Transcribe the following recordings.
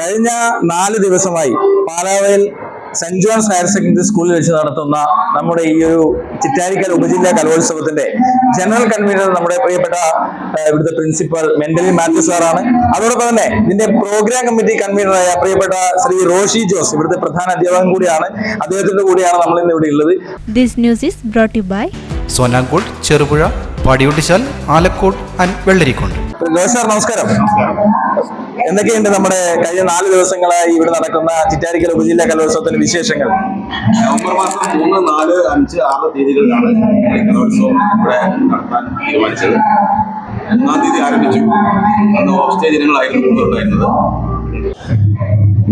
കഴിഞ്ഞ നാല് ദിവസമായി പാലാവയിൽ സെന്റ് ജോൺസ് ഹയർ സെക്കൻഡറി സ്കൂളിൽ വെച്ച് നടത്തുന്ന നമ്മുടെ ഈ ഒരു ചിറ്റാരിക്കൽ ഉപജില്ലാ കലോത്സവത്തിന്റെ ജനറൽ കൺവീനർ നമ്മുടെ പ്രിയപ്പെട്ട ഇവിടുത്തെ പ്രിൻസിപ്പൽ മെന്റലി മാത്യു സാറാണ്. അതോടൊപ്പം തന്നെ ഇതിന്റെ പ്രോഗ്രാം കമ്മിറ്റി കൺവീനറായ പ്രിയപ്പെട്ട ശ്രീ റോഷി ജോസ് ഇവിടുത്തെ പ്രധാന അധ്യാപകൻ കൂടിയാണ്. അദ്ദേഹത്തിന്റെ കൂടിയാണ് നമ്മൾ ഇന്ന് ഇവിടെ ഉള്ളത്. This news is brought you by Sonankode Cherupuzha Padiyottuchal Alakode and Vellarikundu sir നമസ്കാരം. എന്തൊക്കെയുണ്ട് നമ്മുടെ കഴിഞ്ഞ നാല് ദിവസങ്ങളായി ഇവിടെ നടക്കുന്ന ചിറ്റാരിക്കൽ ഉപജില്ലാ കലോത്സവത്തിന്റെ വിശേഷങ്ങൾ? നവംബർ മാസം മൂന്ന് നാല് അഞ്ച് ആറ് തീയതികളിലാണ് ഈ കലോത്സവം ഇവിടെ നടത്താൻ തീരുമാനിച്ചത്. ഒന്നാം തീയതി ആരംഭിച്ചു. അന്ന് ഓഫ് സ്റ്റേജ് ഇനങ്ങളായിരുന്നു കൂടുതലുണ്ടായിരുന്നത്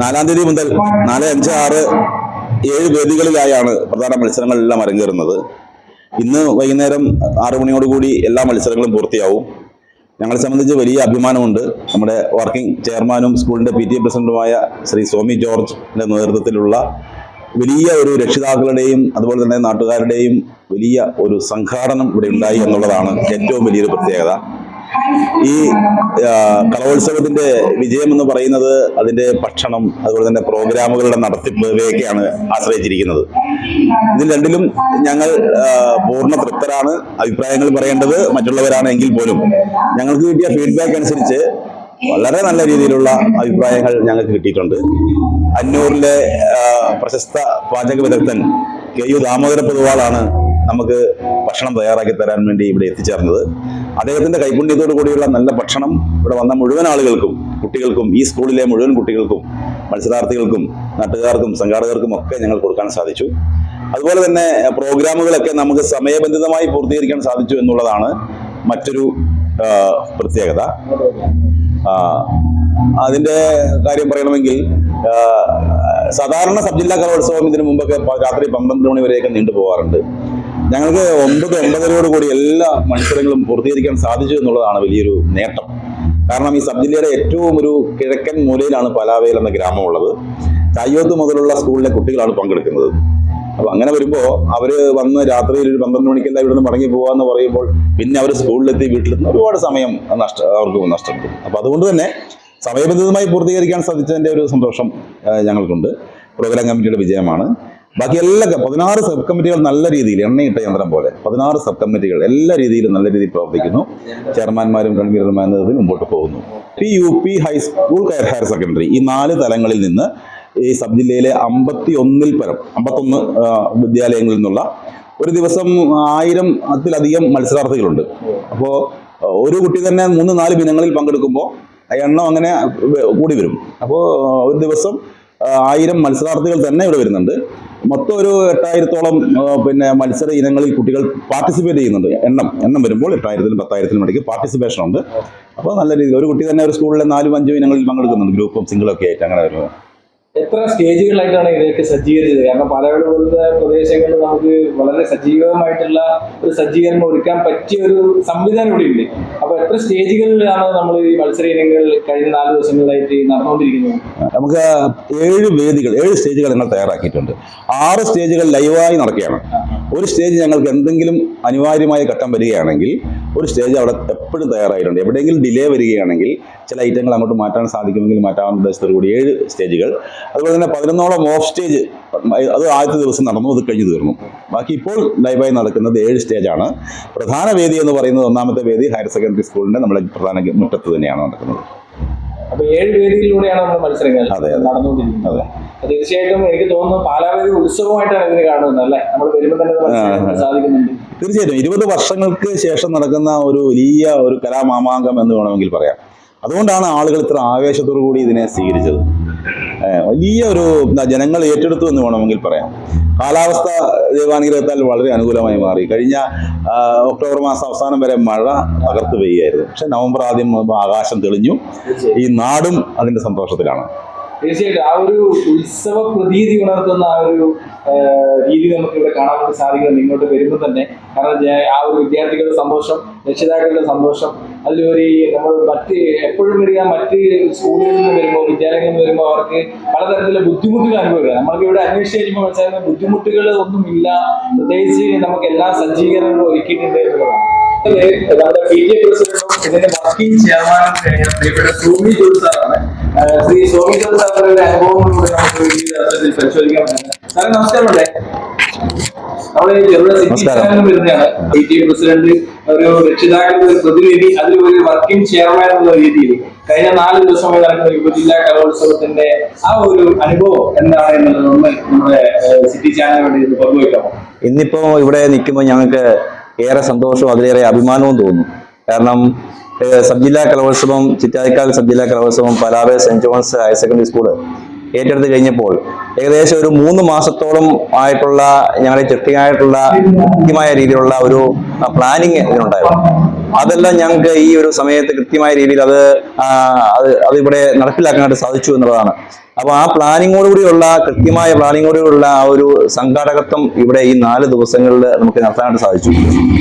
നാലാം തീയതി മുതൽ നാല് അഞ്ച് ആറ് ഏഴ് വേദികളിലായാണ് പ്രധാന മത്സരങ്ങളെല്ലാം അരങ്ങേറുന്നത്. ഇന്ന് വൈകുന്നേരം ആറു മണിയോടുകൂടി എല്ലാ മത്സരങ്ങളും പൂർത്തിയാവും. ഞങ്ങളെ സംബന്ധിച്ച് വലിയ അഭിമാനമുണ്ട്. നമ്മുടെ വർക്കിംഗ് ചെയർമാനും സ്കൂളിന്റെ പി ടി എ പ്രസിഡന്റുമായ ശ്രീ സ്വാമി ജോർജിന്റെ നേതൃത്വത്തിലുള്ള വലിയ ഒരു രക്ഷിതാക്കളുടെയും അതുപോലെ തന്നെ നാട്ടുകാരുടെയും വലിയ ഒരു സംഘാടനം ഇവിടെ ഉണ്ടായി എന്നുള്ളതാണ് ഏറ്റവും വലിയൊരു പ്രത്യേകത. ഈ കലോത്സവത്തിന്റെ വിജയം എന്ന് പറയുന്നത് അതിന്റെ ഭക്ഷണം അതുപോലെ തന്നെ പ്രോഗ്രാമുകളുടെ നടത്തിപ്പ് ഇവയൊക്കെയാണ് ആശ്രയിച്ചിരിക്കുന്നത്. ഇതിൽ രണ്ടിലും ഞങ്ങൾ പൂർണ തൃപ്തരാണ് അഭിപ്രായങ്ങൾ പറയേണ്ടത് മറ്റുള്ളവരാണ് എങ്കിൽ പോലും. ഞങ്ങൾക്ക് കിട്ടിയ ഫീഡ്ബാക്ക് അനുസരിച്ച് വളരെ നല്ല രീതിയിലുള്ള അഭിപ്രായങ്ങൾ ഞങ്ങൾക്ക് കിട്ടിയിട്ടുണ്ട്. അന്നൂറിലെ പ്രശസ്ത പാചക വിദഗ്ധൻ കെ യു ദാമോദര പൊതുവാളാണ് നമുക്ക് ഭക്ഷണം തയ്യാറാക്കി തരാൻ വേണ്ടി ഇവിടെ എത്തിച്ചേർന്നത്. അദ്ദേഹത്തിന്റെ കൈപുണ്യത്തോടു കൂടിയുള്ള നല്ല ഭക്ഷണം ഇവിടെ വന്ന മുഴുവൻ ആളുകൾക്കും കുട്ടികൾക്കും ഈ സ്കൂളിലെ മുഴുവൻ കുട്ടികൾക്കും മത്സരാർത്ഥികൾക്കും നാട്ടുകാർക്കും സംഘാടകർക്കും ഒക്കെ ഞങ്ങൾ കൊടുക്കാൻ സാധിച്ചു. അതുപോലെ തന്നെ പ്രോഗ്രാമുകളൊക്കെ നമുക്ക് സമയബന്ധിതമായി പൂർത്തീകരിക്കാൻ സാധിച്ചു എന്നുള്ളതാണ് മറ്റൊരു പ്രത്യേകത. അതിന്റെ കാര്യം പറയണമെങ്കിൽ സാധാരണ സബ് ജില്ലാ കലോത്സവം ഇതിനു മുമ്പൊക്കെ രാത്രി പന്ത്രണ്ട് മണി വരെയൊക്കെ നീണ്ടു പോകാറുണ്ട്. ഞങ്ങൾക്ക് ഒമ്പത് ഒമ്പതരയോട് കൂടി എല്ലാ മത്സരങ്ങളും പൂർത്തീകരിക്കാൻ സാധിച്ചു എന്നുള്ളതാണ് വലിയൊരു നേട്ടം. കാരണം ഈ സബ് ജില്ലയുടെ ഏറ്റവും ഒരു കിഴക്കൻ മൂലയിലാണ് പലാവയിൽ എന്ന ഗ്രാമമുള്ളത്. തയ്യോത്ത് മുതലുള്ള സ്കൂളിലെ കുട്ടികളാണ് പങ്കെടുക്കുന്നത്. അപ്പൊ അങ്ങനെ വരുമ്പോൾ അവർ വന്ന് രാത്രിയിൽ ഒരു പന്ത്രണ്ട് മണിക്കെല്ലാം ഇവിടുന്ന് മടങ്ങി പോവാന്ന് പറയുമ്പോൾ പിന്നെ അവർ സ്കൂളിലെത്തി വീട്ടിലെത്തുന്ന ഒരുപാട് സമയം നഷ്ട അവർക്ക് നഷ്ടപ്പെടും അപ്പൊ അതുകൊണ്ട് തന്നെ സമയബന്ധിതമായി പൂർത്തീകരിക്കാൻ സാധിച്ചതിന്റെ ഒരു സന്തോഷം ഞങ്ങൾക്കുണ്ട്. പ്രോഗ്രാം കമ്മിറ്റിയുടെ വിജയമാണ്. ബാക്കി എല്ലാ പതിനാറ് സബ് കമ്മിറ്റികൾ നല്ല രീതിയിൽ എണ്ണയിട്ട യന്ത്രം പോലെ പതിനാറ് സബ് കമ്മിറ്റികൾ എല്ലാ രീതിയിലും നല്ല രീതിയിൽ പ്രവർത്തിക്കുന്നു. ചെയർമാൻമാരും കൺവീനർമാരും നേതൃത്വത്തിൽ മുമ്പോട്ട് പോകുന്നു. P U P high school higher secondary ഈ നാല് തലങ്ങളിൽ നിന്ന് ഈ സബ് ജില്ലയിലെ അമ്പത്തി ഒന്നിൽ പരം അമ്പത്തൊന്ന് വിദ്യാലയങ്ങളിൽ നിന്നുള്ള ഒരു ദിവസം ആയിരം അതിലധികം മത്സരാർത്ഥികളുണ്ട്. അപ്പോൾ ഒരു കുട്ടി തന്നെ മൂന്ന് നാല് ദിനങ്ങളിൽ പങ്കെടുക്കുമ്പോൾ എണ്ണം അങ്ങനെ കൂടി വരും. അപ്പോൾ ഒരു ദിവസം ആയിരം മത്സരാർത്ഥികൾ തന്നെ ഇവിടെ വരുന്നുണ്ട്. മൊത്തം ഒരു എട്ടായിരത്തോളം പിന്നെ മത്സര ഇനങ്ങളിൽ കുട്ടികൾ പാർട്ടിസിപ്പേറ്റ് ചെയ്യുന്നുണ്ട്. എണ്ണം എണ്ണം വരുമ്പോൾ എട്ടായിരത്തിലും പത്തായിരത്തിലും ഇടയ്ക്ക് പാർട്ടിസിപ്പേഷൻ ഉണ്ട്. അപ്പോൾ നല്ല രീതിയിൽ ഒരു കുട്ടി തന്നെ ഒരു സ്കൂളിലെ നാലും അഞ്ചും ഇനങ്ങളിൽ പങ്കെടുക്കുന്നുണ്ട്. ഗ്രൂപ്പും സിംഗിളൊക്കെ ആയിട്ട് അങ്ങനെ വരുമ്പോൾ എത്ര സ്റ്റേജുകളായിട്ടാണ് ഇതൊക്കെ സജ്ജീകരിച്ചത്? കാരണം പാലക്കാട് പോലത്തെ പ്രദേശങ്ങളിൽ നമുക്ക് വളരെ സജീവമായിട്ടുള്ള ഒരു സജ്ജീകരണം ഒരുക്കാൻ പറ്റിയ ഒരു സംവിധാനം ഇവിടെ ഉണ്ട് അപ്പൊ എത്ര സ്റ്റേജുകളിലാണ് നമ്മൾ ഈ മത്സര ഇനങ്ങൾ കഴിഞ്ഞ നാല് ദിവസങ്ങളിലായിട്ട് നടന്നുകൊണ്ടിരിക്കുന്നത്? നമുക്ക് ഏഴ് വേദികൾ ഏഴ് സ്റ്റേജുകൾ ഞങ്ങൾ തയ്യാറാക്കിയിട്ടുണ്ട്. ആറ് സ്റ്റേജുകൾ ലൈവായി നടക്കുകയാണ്. ഒരു സ്റ്റേജ് ഞങ്ങൾക്ക് എന്തെങ്കിലും അനിവാര്യമായ ഘട്ടം വരികയാണെങ്കിൽ ഒരു സ്റ്റേജ് അവിടെ എപ്പോഴും തയ്യാറായിട്ടുണ്ട്. എവിടെയെങ്കിലും ഡിലേ വരികയാണെങ്കിൽ ചില ഐറ്റങ്ങൾ അങ്ങോട്ട് മാറ്റാൻ സാധിക്കുമെങ്കിൽ മാറ്റാവുന്ന ഉദ്ദേശത്തോടു കൂടി ഏഴ് സ്റ്റേജുകൾ അതുപോലെ തന്നെ പതിനൊന്നോളം ഓഫ് സ്റ്റേജ് അത് ആദ്യത്തെ ദിവസം നടന്നു അത് കഴിഞ്ഞു തീർന്നു. ബാക്കി ഇപ്പോൾ ലൈവായി നടക്കുന്നത് ഏഴ് സ്റ്റേജാണ് പ്രധാന വേദി എന്ന് പറയുന്നത് ഒന്നാമത്തെ വേദി ഹയർ സെക്കൻഡറി സ്കൂളിന്റെ നമ്മുടെ പ്രധാന മുറ്റത്ത് തന്നെയാണ് നടക്കുന്നത്. അപ്പോൾ ഏഴ് വേദിയിലൂടെയാണ് നമ്മുടെ മത്സരങ്ങൾ അതെ, അതെ. നടന്നുകൊണ്ടിരിക്കുന്നത്. തീർച്ചയായിട്ടും എനിക്ക് തോന്നുന്നു പാലാവരി ഉത്സവമായിട്ടാണ് ഇതിന് കാണുന്നത് അല്ലെ? നമ്മൾ വരുമ്പോൾ തന്നെ സാധിക്കുന്നുണ്ട്. തീർച്ചയായിട്ടും. ഇരുപത് വർഷങ്ങൾക്ക് ശേഷം നടക്കുന്ന ഒരു വലിയ ഒരു കലാമാമാങ്കം എന്ന് വേണമെങ്കിൽ പറയാം. അതുകൊണ്ടാണ് ആളുകൾ ഇത്ര ആവേശത്തോടു കൂടി ഇതിനെ സ്വീകരിച്ചത്. വലിയ ഒരു ജനങ്ങൾ ഏറ്റെടുത്തു എന്ന് വേണമെങ്കിൽ പറയാം. കാലാവസ്ഥ ദൈവാനുഗ്രഹത്താൽ വളരെ അനുകൂലമായി മാറി. കഴിഞ്ഞ ഒക്ടോബർ മാസം അവസാനം വരെ മഴ തകർത്ത് പെയ്യായിരുന്നു. പക്ഷെ നവംബർ ആദ്യം ആകാശം തെളിഞ്ഞു. ഈ നാടും അതിന്റെ സന്തോഷത്തിലാണ്. തീർച്ചയായിട്ടും ആ ഒരു ഉത്സവ പ്രതീതി ഉണർത്തുന്ന ആ ഒരു രീതി നമുക്ക് ഇവിടെ കാണാൻ വേണ്ടി സാധിക്കുന്നത് ഇങ്ങോട്ട് വരുമ്പോൾ തന്നെ. കാരണം ആ ഒരു വിദ്യാർത്ഥികളുടെ സന്തോഷം രക്ഷിതാക്കളുടെ സന്തോഷം അതിലൊരു നമ്മൾ മറ്റ് എപ്പോഴും വരിക മറ്റ് സ്കൂളുകളിൽ നിന്ന് വരുമ്പോൾ വിദ്യാലയങ്ങളിൽ നിന്ന് വരുമ്പോൾ അവർക്ക് പലതരത്തിലുള്ള ബുദ്ധിമുട്ടുകൾ അനുഭവിക്കുക. നമ്മൾക്ക് ഇവിടെ അന്വേഷിച്ച് കഴിയുമ്പോൾ മനസ്സിലാക്കുന്ന ബുദ്ധിമുട്ടുകൾ ഒന്നുമില്ല പ്രത്യേകിച്ച് നമുക്ക് എല്ലാ സജ്ജീകരണങ്ങളും ഒരുക്കിയിട്ടുണ്ട് എന്നുള്ളതാണ്. പി പ്രസിഡന്റും ഇതിന്റെ വർക്കിംഗ് ചെയർമാനും കഴിഞ്ഞ പ്രിയപ്പെട്ട സൂമി ജോസ് സാറാണ്. ഏഹ് ശ്രീ സാറിന്റെ അനുഭവങ്ങളിലൂടെ നമുക്ക് ഈ അവസരത്തിൽ പരിശോധിക്കാം സാറേ നമസ്കാരം അല്ലേ. വരുന്നതാണ്. പി ടി പ്രസിഡന്റ് ഒരു രക്ഷിതാക്കളുടെ ഒരു പ്രതിനിധി അതിൽ ഒരു വർക്കിംഗ് ചെയർമാൻ എന്നുള്ള രീതിയിൽ. കഴിഞ്ഞ നാല് ദിവസമായി നടക്കുന്ന ഉപജില്ലാ കലോത്സവത്തിന്റെ ആ ഒരു അനുഭവം എന്താണ് എന്നുള്ളത് ഒന്ന് നമ്മുടെ സിറ്റി ചാനലിന് വേണ്ടി ഇത് പങ്കുവയ്ക്കാമോ ഇന്നിപ്പോ ഇവിടെ നിൽക്കുമ്പോൾ ഞങ്ങൾക്ക് ഏറെ സന്തോഷവും അതിലേറെ അഭിമാനവും തോന്നുന്നു. കാരണം സബ് ജില്ലാ കലോത്സവം ചിറ്റാരിക്കാൽ സബ് ജില്ലാ കലോത്സവം പലാവെ saint John's higher secondary school ഏറ്റെടുത്ത് കഴിഞ്ഞപ്പോൾ ഏകദേശം ഒരു മൂന്ന് മാസത്തോളം ആയിട്ടുള്ള ഞങ്ങളുടെ ചിട്ടയായിട്ടുള്ള കൃത്യമായ രീതിയിലുള്ള ഒരു പ്ലാനിങ് ഇതിനുണ്ടായിരുന്നു. അതെല്ലാം ഞങ്ങൾക്ക് ഈ ഒരു സമയത്ത് കൃത്യമായ രീതിയിൽ അത് അത് അതിവിടെ നടപ്പിലാക്കാനായിട്ട് സാധിച്ചു എന്നുള്ളതാണ്. അപ്പൊ ആ പ്ലാനിങ്ങോടുകൂടിയുള്ള കൃത്യമായ പ്ലാനിങ്ങോടുകൂടിയുള്ള ആ ഒരു സംഘാടകത്വം ഇവിടെ ഈ നാല് ദിവസങ്ങളിൽ നമുക്ക് നടത്താനായിട്ട് സാധിച്ചു.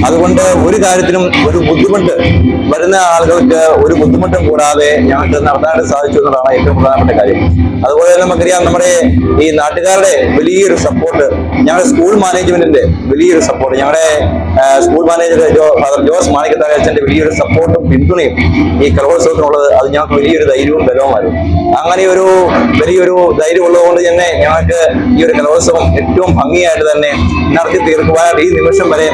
അതുകൊണ്ട് ഒരു കാര്യത്തിനും ഒരു ബുദ്ധിമുട്ട് വരുന്ന ആളുകൾക്ക് ഒരു ബുദ്ധിമുട്ടും കൂടാതെ ഞങ്ങൾക്ക് നടത്താനായിട്ട് സാധിച്ചു എന്നതാണ് ഏറ്റവും പ്രധാനപ്പെട്ട കാര്യം. അതുപോലെ തന്നെ നമുക്കറിയാം നമ്മുടെ ഈ നാട്ടുകാരുടെ വലിയൊരു സപ്പോർട്ട് ഞങ്ങളുടെ സ്കൂൾ മാനേജ്മെന്റിന്റെ വലിയൊരു സപ്പോർട്ട് ഞങ്ങളുടെ സ്കൂൾ മാനേജർ ഫാദർ ജോസ് മാണിക്കത്താരച്ചന്റെ വലിയൊരു സപ്പോർട്ടും പിന്തുണയും ഈ കലോത്സവത്തിനുള്ളത്. അത് ഞങ്ങൾക്ക് വലിയൊരു ധൈര്യവും ബലവുമായിരുന്നു. അങ്ങനെ ഒരു വലിയൊരു ധൈര്യം ഉള്ളതുകൊണ്ട് തന്നെ ഞങ്ങൾക്ക് ഈ ഒരു കലോത്സവം ഏറ്റവും ഭംഗിയായിട്ട് തന്നെ നടത്തി തീർക്കുവാൻ ഈ നിമിഷം വരെ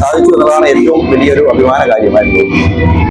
സാധിച്ചു എന്നുള്ളതാണ് ഏറ്റവും വലിയൊരു അഭിമാന കാര്യമായിരുന്നു